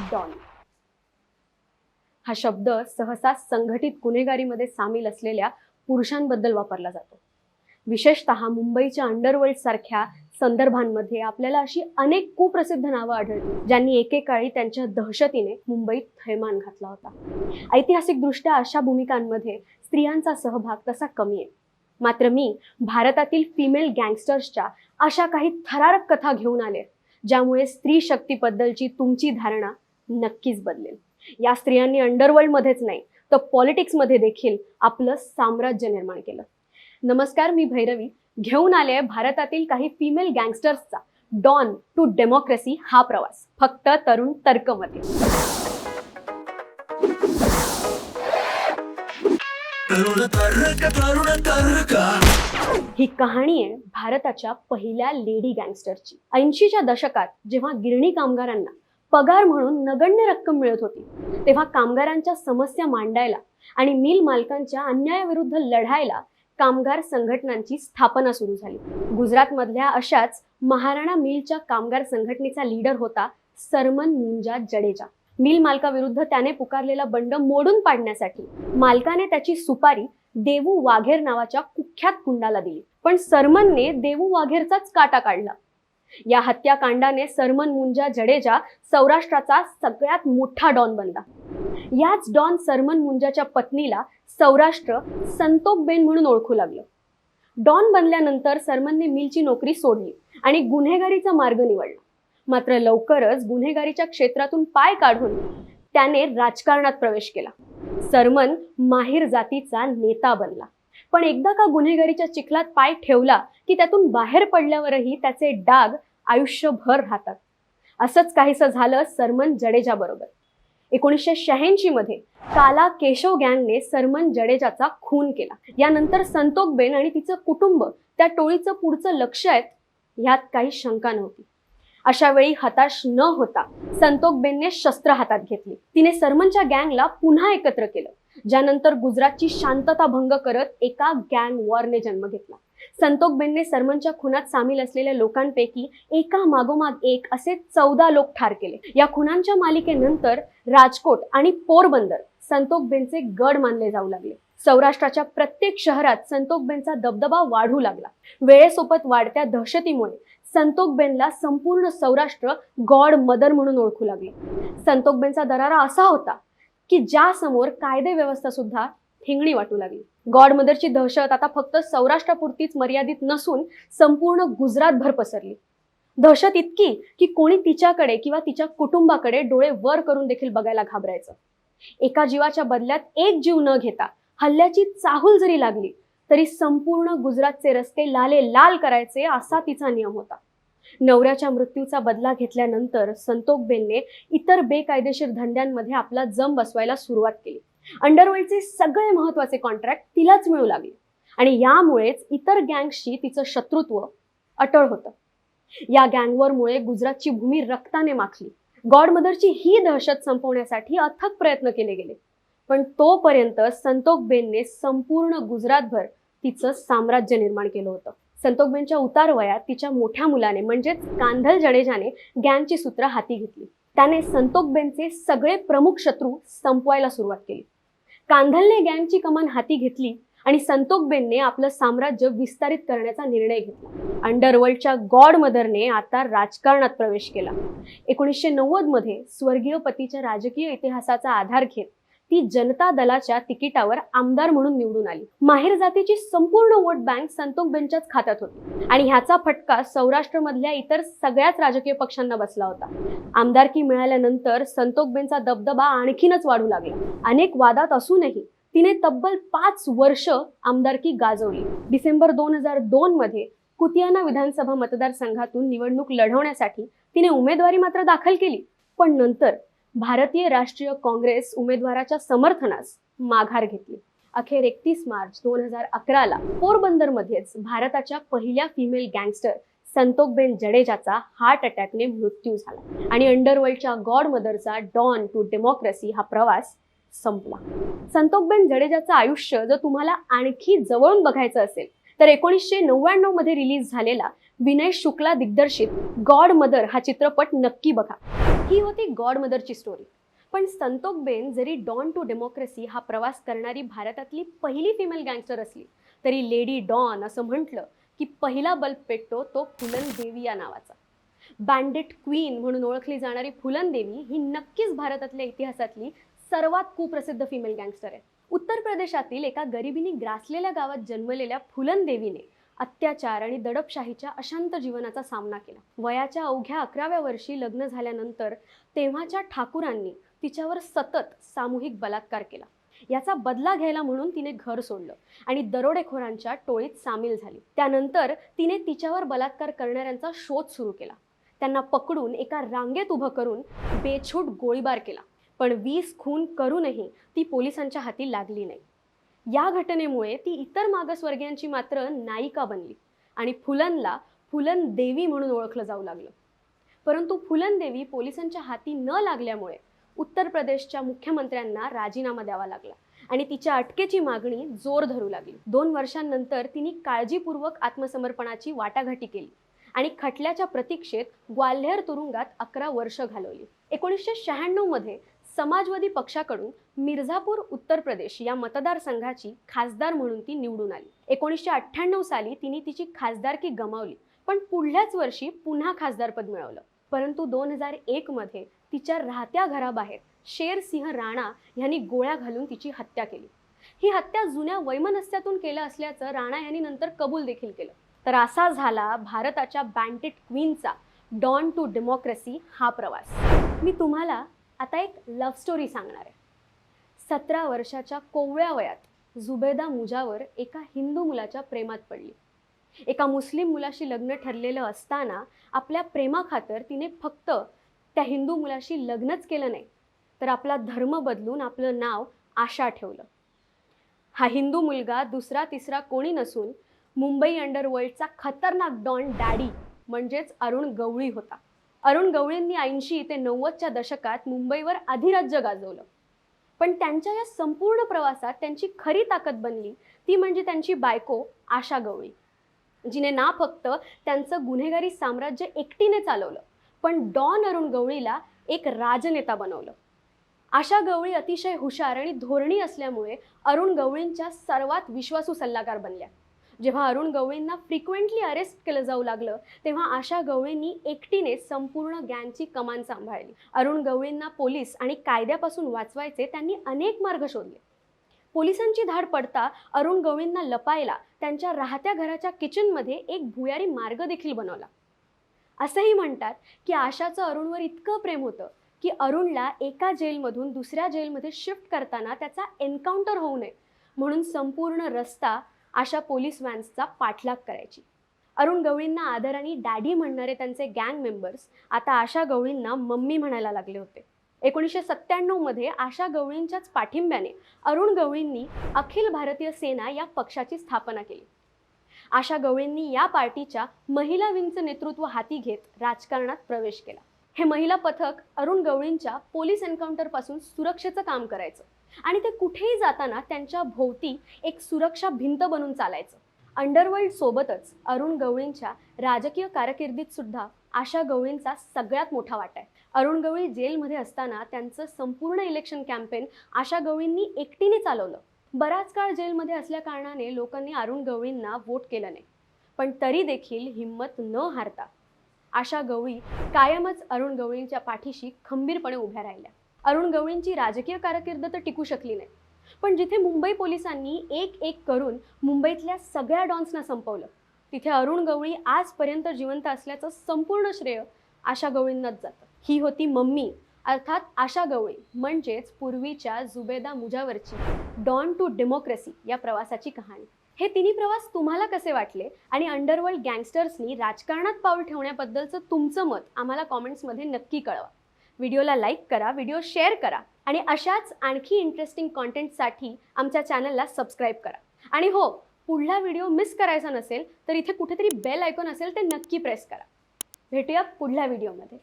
Don. हा शब्द सहसा संघटित गुन्हेगारीमध्ये सामील असलेल्या पुरुषांबद्दल वापरला जातो. विशेषतः मुंबईच्या अंडरवर्ल्ड सारख्या संदर्भांमध्ये आपल्याला अशी अनेक कुप्रसिद्ध नावं आढळली ज्यांनी एकेकाळी त्यांच्या दहशतीने मुंबईत थैमान घातला होता. ऐतिहासिकदृष्ट्या अशा भूमिकांमध्ये स्त्रियांचा सहभाग तसा कमी आहे. मात्र मी भारतातील फिमेल गँगस्टर्सच्या अशा काही थरारक कथा घेऊन आले ज्यामुळे स्त्री शक्तीबद्दलची तुमची धारणा नक्कीच बदलेल. या स्त्रियांनी अंडरवर्ल्डमध्येच नाही तर पॉलिटिक्समध्ये देखील आपलं साम्राज्य निर्माण केलं. नमस्कार मी भैरवी. घेऊन आले आहे भारतातील काही फिमेल गँगस्टर्सचा डॉन टू डेमोक्रेसी हा प्रवास. फक्त तरुण तर्कमध्ये. ही कहाणी आहे भारताच्या पहिल्या लेडी गँगस्टरची ऐंशीच्या दशकात जेव्हा गिरणी कामगारांना पगार म्हणून नगण्य रक्कम मिळत होती. तेव्हा कामगारांच्या समस्या मांडायला आणि मिल मालकांच्या अन्यायाविरुद्ध लढायला कामगार संघटनांची स्थापना सुरू झाली. गुजरातमधल्या अशाच महाराणा मिलच्या कामगार संघटनेचा लीडर होता सरमन मुंजा जडेजा. मिल मालकाविरुद्ध त्याने पुकारलेला बंड मोडून पाडण्यासाठी मालकाने त्याची सुपारी देवू वाघेर नावाच्या कुख्यात गुंडाला दिली. पण सरमनने देवू वाघेरचाच काटा काढला. या हत्याकांडाने सरमन मुंजा जडेजा सौराष्ट्राचा सगळ्यात मोठा डॉन बनला. याच डॉन सरमन मुंजाच्या पत्नीला सौराष्ट्र संतोकबेन म्हणून ओळखू लागलं. डॉन बनल्यानंतर सरमनने मिलची नोकरी सोडली आणि गुन्हेगारीचा मार्ग निवडला. मात्र लवकरच गुन्हेगारीच्या क्षेत्रातून पाय काढून त्याने राजकारणात प्रवेश केला. सरमन माहीर जातीचा नेता बनला. पण एकदा का गुन्हेगारीच्या चिखलात पाय ठेवला की त्यातून बाहेर पडल्यावरही त्याचे डाग आयुष्यभर राहतात. असंच काहीसं झालं सरमन जडेजा बरोबर. एकोणीसशे शहाऐंशी मध्ये काला केशव गँगने सरमन जडेजाचा खून केला. यानंतर संतोकबेन आणि तिचं कुटुंब त्या टोळीचं पुढचं लक्ष आहेत ह्यात काही शंका नव्हती. अशा वेळी हताश न होता संतोकबेनने शस्त्र हातात घेतली. तिने सरमनच्या गँगला पुन्हा एकत्र केलं ज्यानंतर गुजरातची शांतता भंग करत एका गँग वॉरने जन्म घेतला. संतोकबेनने सरमनच्या खुनात सामील असलेल्या लोकांपैकी एका मागोमाग एक असे चौदा लोक ठार केले. या खुनांच्या मालिकेनंतर राजकोट आणि पोरबंदर संतोकबेनचे गड मानले जाऊ लागले. सौराष्ट्राच्या प्रत्येक शहरात संतोकबेनचा दबदबा वाढू लागला. वेळेसोबत वाढत्या दहशतीमुळे संतोकबेनला संपूर्ण सौराष्ट्र गॉड मदर म्हणून ओळखू लागले. संतोकबेनचा दरारा असा होता की ज्यासमोर कायदे व्यवस्था सुद्धा ठिंगणी वाटू लागली. गॉड मदरची दहशत आता फक्त सौराष्ट्रापुरतीच मर्यादित नसून संपूर्ण गुजरातभर पसरली. दहशत इतकी की कोणी तिच्याकडे किंवा तिच्या कुटुंबाकडे डोळे वर करून देखील बघायला घाबरायचं. एका जीवाच्या बदल्यात एक जीव न घेता हल्ल्याची चाहूल जरी लागली तरी संपूर्ण गुजरातचे रस्ते लाले लाल करायचे असा तिचा नियम होता. नवऱ्याच्या मृत्यूचा बदला घेतल्यानंतर संतोकबेनने इतर बेकायदेशीर धंद्यांमध्ये आपला जम बसवायला सुरुवात केली. अंडरवर्ल्डचे सगळे महत्त्वाचे कॉन्ट्रॅक्ट तिलाच मिळू लागले. आणि यामुळेच इतर गँगशी तिचं शत्रुत्व अटळ होतं. या गँगवरमुळे गुजरातची भूमी रक्ताने माखली. गॉडमदरची ही दहशत संपवण्यासाठी अथक प्रयत्न केले गेले. पण तोपर्यंत संतोकबेनने संपूर्ण गुजरातभर तिचं साम्राज्य निर्माण केलं होतं. संतोकबेनच्या उतार वयात तिच्या मोठ्या मुलाने म्हणजेच कांधल जडेजाने गँगची सूत्र हाती घेतली. त्याने संतोकबेनचे सगळे प्रमुख शत्रू संपवायला सुरुवात केली. कांधलने गँगची कमान हाती घेतली आणि संतोकबेनने आपलं साम्राज्य विस्तारित करण्याचा निर्णय घेतला. अंडरवर्ल्डच्या गॉड मदरने आता राजकारणात प्रवेश केला. एकोणीसशे नव्वदमध्ये स्वर्गीय पतीच्या राजकीय इतिहासाचा आधार घेत ती जनता दलाच्या तिकिटावर आमदार म्हणून निवडून आली. माहेर जातीची संपूर्ण वोट बँक संतोकबेनच्याच खात्यात होती. आणि ह्याचा फटका सौराष्ट्रमधल्या इतर सगळ्याच राजकीय पक्षांना बसला होता. आमदारकी मिळाल्यानंतर संतोकबेनचा दबदबा आणखीनच वाढू लागला. अनेक वादात असूनही तिने तब्बल पाच वर्ष आमदारकी गाजवली. डिसेंबर दोन हजार दोन मध्ये कुतियाना विधानसभा मतदारसंघातून निवडणूक लढवण्यासाठी तिने उमेदवारी मात्र दाखल केली. पण नंतर भारतीय राष्ट्रीय काँग्रेस उमेदवाराच्या समर्थनास माघार घेतली. अखेर एकतीस मार्च दोन हजार अकराला पोरबंदरमध्येच भारताच्या पहिल्या फिमेल गँगस्टर संतोकबेन जडेजाचा हार्ट अटॅकने मृत्यू झाला आणि अंडरवर्ल्डच्या गॉड मदरचा डॉन टू डेमोक्रेसी हा प्रवास संपला. संतोकबेन जडेजाचं आयुष्य जर तुम्हाला आणखी जवळून बघायचं असेल तर एकोणीसशे नव्याण्णवमध्ये रिलीज झालेला विनय शुक्ला दिग्दर्शित गॉड मदर हा चित्रपट नक्की बघा. ही होती गॉड मदरची स्टोरी पण संतोकबेन जरी डॉन टू डेमोक्रेसी हा प्रवास करणारी भारतातली पहिली फिमेल गँगस्टर असली तरी लेडी डॉन असं म्हटलं की पहिला बल्ब पेटतो तो फुलन देवी या नावाचा. बँडेट क्वीन म्हणून ओळखली जाणारी फुलन देवी ही नक्कीच भारतातल्या इतिहासातली सर्वात कुप्रसिद्ध फिमेल गँगस्टर आहे. उत्तर प्रदेशातील एका गरिबीने ग्रासलेल्या गावात जन्मलेल्या फुलन देवीने अत्याचार आणि दडपशाहीच्या अशांत जीवनाचा सामना केला. वयाच्या अवघ्या अकराव्या वर्षी लग्न झाल्यानंतर तेव्हाच्या ठाकूरांनी तिच्यावर सतत सामूहिक बलात्कार केला. याचा बदला घ्यायला म्हणून तिने घर सोडलं आणि दरोडेखोरांच्या टोळीत सामील झाली. त्यानंतर तिने तिच्यावर बलात्कार करणाऱ्यांचा शोध सुरू केला. त्यांना पकडून एका रांगेत उभं करून बेछूट गोळीबार केला. पण वीस खून करूनही ती पोलिसांच्या हाती लागली नाही. या घटनेमुळे ती इतर मागासवर्गीयांची मात्र नायिका बनली आणि फुलनला फुलन देवी म्हणून ओळखलं जाऊ लागलं. परंतु फुलन देवी पोलिसांच्या हाती न लागल्यामुळे उत्तर प्रदेशच्या मुख्यमंत्र्यांना राजीनामा द्यावा लागला आणि तिच्या अटकेची मागणी जोर धरू लागली. दोन वर्षांनंतर तिने काळजीपूर्वक आत्मसमर्पणाची वाटाघाटी केली आणि खटल्याच्या प्रतीक्षेत ग्वाल्हेर तुरुंगात अकरा वर्ष घालवली. एकोणीसशे शहाण्णवमध्ये समाजवादी पक्षाकडून मिर्झापूर उत्तर प्रदेश या मतदारसंघाची खासदार म्हणून ती निवडून आली. एकोणीसशे अठ्ठ्याण्णव साली तिने तिची खासदारकी गमावली पण पुढल्याच वर्षी पुन्हा खासदारपद मिळवलं. परंतु दोन हजार एक मध्ये तिच्या राहत्या घराबाहेर शेर सिंह राणा यांनी गोळ्या घालून तिची हत्या केली. ही हत्या जुन्या वैमनस्यातून केलं असल्याचं राणा यांनी नंतर कबूल देखील केलं. तर असा झाला भारताच्या बँटेड क्वीनचा डॉन टू डेमोक्रेसी हा प्रवास. मी तुम्हाला आता एक लव्ह स्टोरी सांगणार आहे. सतरा वर्षाच्या कोवळ्या वयात जुबेदा मुजावर एका हिंदू मुलाच्या प्रेमात पडली. एका मुस्लिम मुलाशी लग्न ठरलेलं असताना आपल्या प्रेमाखातर तिने फक्त त्या हिंदू मुलाशी लग्नच केलं नाही तर आपला धर्म बदलून आपलं नाव आशा ठेवलं. हा हिंदू मुलगा दुसरा तिसरा कोणी नसून मुंबई अंडरवर्ल्डचा खतरनाक डॉन डॅडी म्हणजेच अरुण गवळी होता. अरुण गवळींनी ऐंशी ते नव्वदच्या दशकात मुंबईवर अधिराज्य गाजवलं. पण त्यांच्या या संपूर्ण प्रवासात त्यांची खरी ताकद बनली. ती म्हणजे त्यांची बायको आशा गवळी. जिने ना फक्त त्यांचं गुन्हेगारी साम्राज्य एकटीने चालवलं पण डॉन अरुण गवळीला एक राजनेता बनवलं. आशा गवळी अतिशय हुशार आणि धोरणी असल्यामुळे अरुण गवळींच्या सर्वात विश्वासू सल्लागार बनल्या. जेव्हा अरुण गवळेंना फ्रिक्वेंटली अरेस्ट केलं जाऊ लागलं तेव्हा आशा गवळेंनी एकटीने संपूर्ण गँगची कमान सांभाळली. अरुण गवळेंना पोलीस आणि कायद्यापासून वाचवायचे त्यांनी अनेक मार्ग शोधले. पोलिसांची धाड पडता अरुण गवळींना लपायला त्यांच्या राहत्या घराच्या किचनमध्ये एक भुयारी मार्ग देखील बनवला. असंही म्हणतात की आशाचं अरुणवर इतकं प्रेम होतं की अरुणला एका जेलमधून दुसऱ्या जेलमध्ये शिफ्ट करताना त्याचा एन्काउंटर होऊ नये. म्हणून संपूर्ण रस्ता आशा पोलीस व्हॅन्सचा पाठलाग करायची. अरुण गवळींना आदराने डॅडी म्हणणारे त्यांचे गँग मेंबर्स आता आशा गवळींना मम्मी म्हणायला लागले होते. एकोणीसशे सत्त्याण्णवमध्ये आशा गवळींच्याच पाठिंब्याने अरुण गवळींनी अखिल भारतीय सेना या पक्षाची स्थापना केली. आशा गवळींनी या पार्टीच्या महिला विंगचं नेतृत्व हाती घेत राजकारणात प्रवेश केला. हे महिला पथक अरुण गवळींच्या पोलीस एन्काउंटरपासून सुरक्षेचं काम करायचं. आणि ते कुठेही जाताना त्यांच्या भोवती एक सुरक्षा भिंत बनून चालायचं. अंडरवर्ल्ड सोबतच अरुण गवळींच्या राजकीय कारकिर्दीत सुद्धा आशा गवळींचा सगळ्यात मोठा वाटा आहे. अरुण गवळी जेलमध्ये असताना त्यांचं संपूर्ण इलेक्शन कॅम्पेन आशा गवळींनी एकटीने चालवलं. बराच काळ जेलमध्ये असल्या कारणाने लोकांनी अरुण गवळींना वोट केलं नाही. पण तरी देखील हिंमत न हारता आशा गवळी कायमच अरुण गवळींच्या पाठीशी खंबीरपणे उभ्या राहिल्या. अरुण गवळींची राजकीय कारकीर्द तर टिकू शकली नाही. पण जिथे मुंबई पोलिसांनी एक एक करून मुंबईतल्या सगळ्या डॉन्सना संपवलं तिथे अरुण गवळी आजपर्यंत जिवंत असल्याचं संपूर्ण श्रेय आशा गवळींनाच जातं. ही होती मम्मी अर्थात आशा गवळी म्हणजेच पूर्वीच्या जुबेदा मुजावरची डॉन टू डेमोक्रेसी या प्रवासाची कहाणी. हे तिन्ही प्रवास तुम्हाला कसे वाटले आणि अंडरवर्ल्ड गँगस्टर्सनी राजकारणात पाऊल ठेवण्याबद्दलचं तुमचं मत आम्हाला कॉमेंट्समध्ये नक्की कळवा. व्हिडिओला लाईक करा व्हिडिओ शेअर करा आणि अशाच आणखी इंटरेस्टिंग कॉन्टेंटसाठी आमच्या चॅनलला सबस्क्राईब करा. आणि हो पुढला व्हिडिओ मिस करायचा नसेल तर इथे कुठेतरी बेल आयकॉन असेल ते नक्की प्रेस करा. भेटूया पुढल्या व्हिडिओमध्ये.